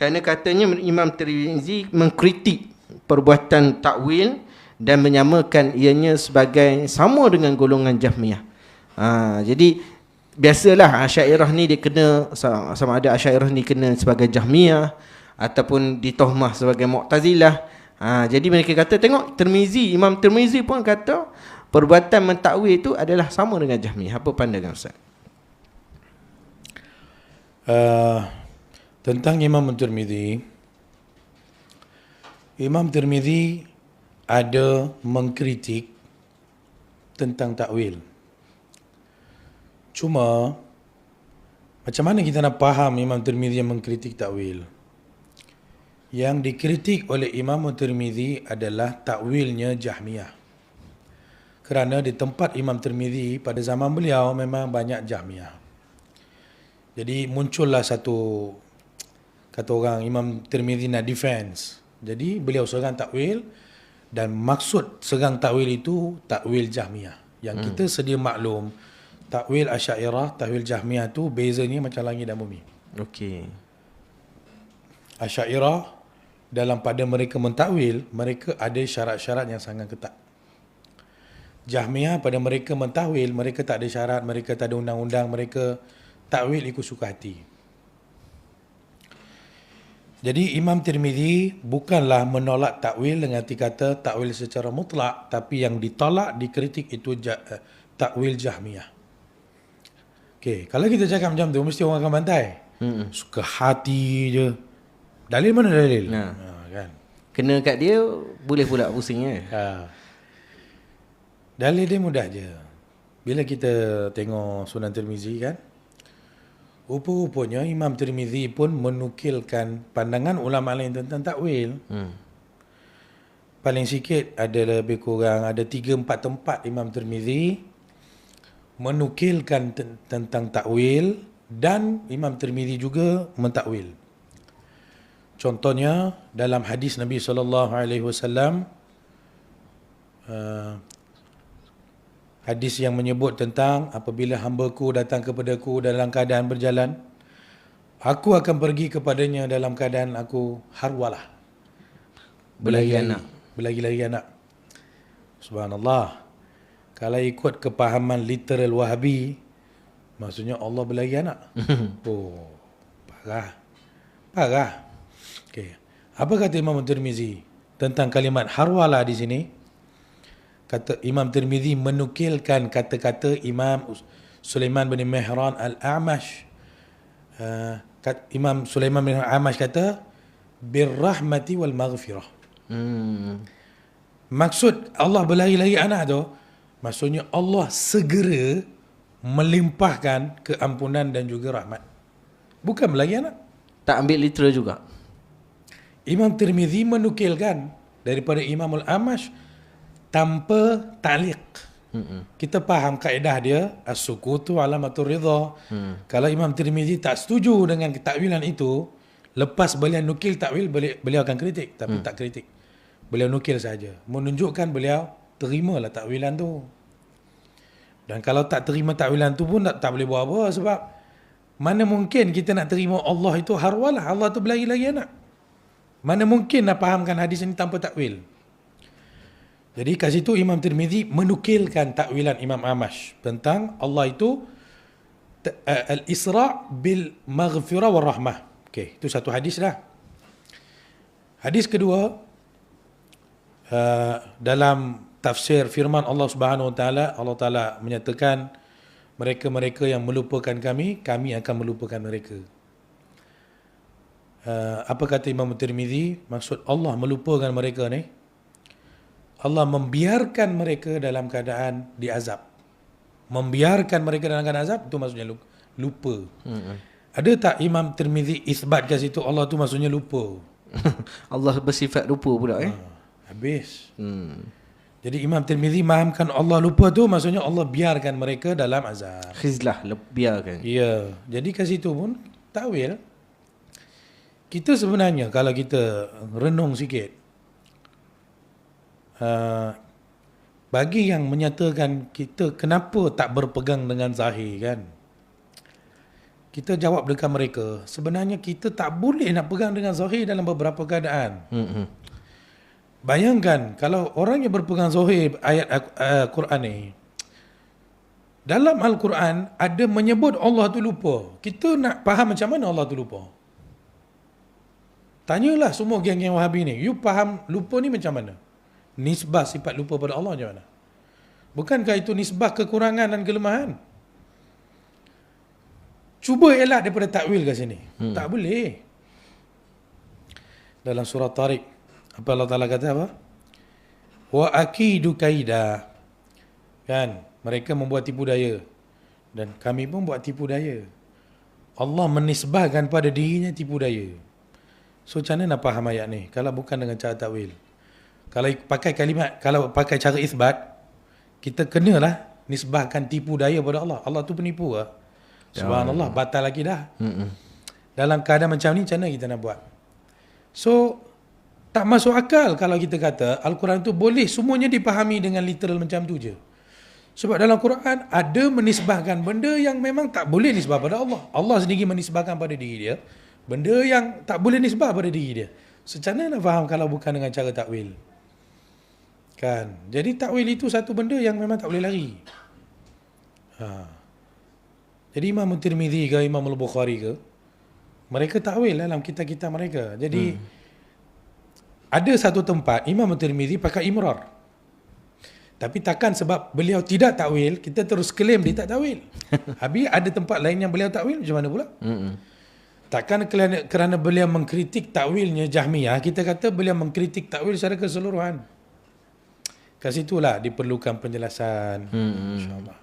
Kerana katanya Imam Tirmizi mengkritik perbuatan takwil dan menyamakan ianya sebagai sama dengan golongan Jahmiyah. Ha, jadi biasalah Asy'ariyah ni dia kena sama ada Asy'ariyah ni kena sebagai Jahmiyah ataupun ditohmah sebagai Mu'tazilah. Ha, jadi mereka kata tengok Tirmizi, Imam Tirmizi pun kata perbuatan mentakwil itu adalah sama dengan Jahmiyah. Apa pandangan Ustaz? Uh, tentang Imam Tirmizi Imam Tirmizi ada mengkritik tentang takwil. Cuma macam mana kita nak faham Imam Tirmizi yang mengkritik takwil? Yang dikritik oleh Imam Tirmizi adalah takwilnya Jahmiyah. Kerana di tempat Imam Tirmizi pada zaman beliau memang banyak Jahmiyah. Jadi muncullah satu kata orang Imam Tirmizi nak defense. Jadi beliau serang takwil dan maksud serang takwil itu takwil Jahmiyah. Yang hmm. kita sedia maklum takwil Asy'ariyah, takwil Jahmiyah tu bezanya macam langit dan bumi. Okey. Asy'ariyah dalam pada mereka mentakwil, mereka ada syarat-syarat yang sangat ketat. Jahmiyah pada mereka mentakwil, mereka tak ada syarat, mereka tak ada undang-undang, mereka takwil ikut suka hati. Jadi Imam Tirmizi bukanlah menolak takwil dengan arti kata takwil secara mutlak tapi yang ditolak dikritik itu eh, takwil Jahmiyah. Okay, kalau kita cakap macam tu, mesti orang akan bantai. Hmm. Suka hati je. Dalil mana dalil? Ha. ha kan? Kena kat dia, boleh pula pusing ya. Ha. Dalil dia mudah je. Bila kita tengok Sunan Tirmizi kan, rupa-rupanya Imam Tirmizi pun menukilkan pandangan ulama lain tentang takwil. Hmm. Paling sikit ada lebih kurang ada 3 4 tempat Imam Tirmizi menukilkan tentang takwil dan Imam Tirmizi juga mentakwil. Contohnya dalam hadis Nabi sallallahu alaihi wasallam uh, hadis yang menyebut tentang apabila hamba-Ku datang kepadaku dalam keadaan berjalan aku akan pergi kepadanya dalam keadaan aku harwalah. Berlari anak. Berlari-lari anak. Subhanallah. Kalau ikut kepahaman literal wahabi maksudnya Allah berlari anak. Oh parah. Parah. Okey. Apa kata Imam Tirmizi tentang kalimat harwala di sini kata Imam Tirmizi menukilkan kata-kata Imam Sulaiman bin Mihran al-A'mash uh, Imam Sulaiman bin Al-Amash kata birrahmati wal maghfirah. Hmm. Maksud Allah berlari-lari anak tu Maksudnya Allah segera melimpahkan keampunan dan juga rahmat. Bukan lagi anak. Tak ambil literal juga. Imam Tirmizi menukilkan daripada Imam Al-Amash tanpa ta'liq. Mm-mm. Kita faham kaedah dia as-sukutu alamatur ridha. Mm. Kalau Imam Tirmizi tak setuju dengan takwilan itu, lepas beliau nukil takwil beliau akan kritik tapi mm. tak kritik. Beliau nukil saja menunjukkan beliau terimalah takwilan tu. Dan kalau tak terima takwilan tu pun tak, tak boleh buat apa sebab mana mungkin kita nak terima Allah itu harwalah Allah tu berlari-lari anak. Mana mungkin nak fahamkan hadis ini tanpa takwil. Jadi kat situ Imam Tirmizi menukilkan takwilan Imam Amash tentang Allah itu uh, al-Isra bil maghfirah wal rahmah. Okey, itu satu hadis dah. Hadis kedua uh, dalam tafsir firman Allah Subhanahu Wa Taala Allah Taala menyatakan mereka-mereka yang melupakan kami kami akan melupakan mereka uh, apa kata Imam Tirmizi maksud Allah melupakan mereka ni Allah membiarkan mereka dalam keadaan diazab membiarkan mereka dalam keadaan azab itu maksudnya lupa hmm. ada tak Imam Tirmizi isbat situ Allah tu maksudnya lupa Allah bersifat lupa pula eh uh, habis hmm. Jadi Imam Tirmizi mahamkan Allah lupa tu maksudnya Allah biarkan mereka dalam azab. Khizlah biarkan. Ya. Jadi kat situ pun takwil kita sebenarnya kalau kita renung sikit uh, bagi yang menyatakan kita kenapa tak berpegang dengan zahir kan kita jawab dekat mereka, sebenarnya kita tak boleh nak pegang dengan zahir dalam beberapa keadaan. Hmm. Bayangkan kalau orang yang berpegang zahir ayat uh, Quran ni, dalam Al-Quran ada menyebut Allah tu lupa. Kita nak faham macam mana Allah tu lupa? Tanyalah semua geng-geng Wahabi ni. You faham lupa ni macam mana? Nisbah sifat lupa pada Allah macam mana? Bukankah itu nisbah kekurangan dan kelemahan? Cuba elak daripada takwil kat sini. Hmm. Tak boleh. Dalam surah Tariq, apa Allah Ta'ala kata apa? Wa akidu kaida. Kan? Mereka membuat tipu daya. Dan kami pun buat tipu daya. Allah menisbahkan pada dirinya tipu daya. So macam mana nak faham ayat ni? Kalau bukan dengan cara takwil. Kalau pakai kalimat, kalau pakai cara isbat, kita kenalah nisbahkan tipu daya pada Allah. Allah tu penipu lah. Subhanallah, batal lagi dah. Hmm. Dalam keadaan macam ni, macam mana kita nak buat? So, tak masuk akal kalau kita kata Al-Quran tu boleh semuanya dipahami dengan literal macam tu je. Sebab dalam Quran ada menisbahkan benda yang memang tak boleh nisbah pada Allah. Allah sendiri menisbahkan pada diri dia. Benda yang tak boleh nisbah pada diri dia. Secara nak faham kalau bukan dengan cara takwil? Kan? Jadi takwil itu satu benda yang memang tak boleh lari. Ha. Jadi Imam Tirmizi ke Imam Al-Bukhari ke mereka takwil dalam kitab-kitab mereka. Jadi hmm. ada satu tempat Imam Tirmizi pakai imrar. Tapi takkan sebab beliau tidak takwil, kita terus claim dia tak takwil. Habis ada tempat lain yang beliau takwil, macam mana pula? Hmm. Takkan kerana, kerana beliau mengkritik takwilnya Jahmiyah, kita kata beliau mengkritik takwil secara keseluruhan. Kat situlah diperlukan penjelasan. Hmm. InsyaAllah.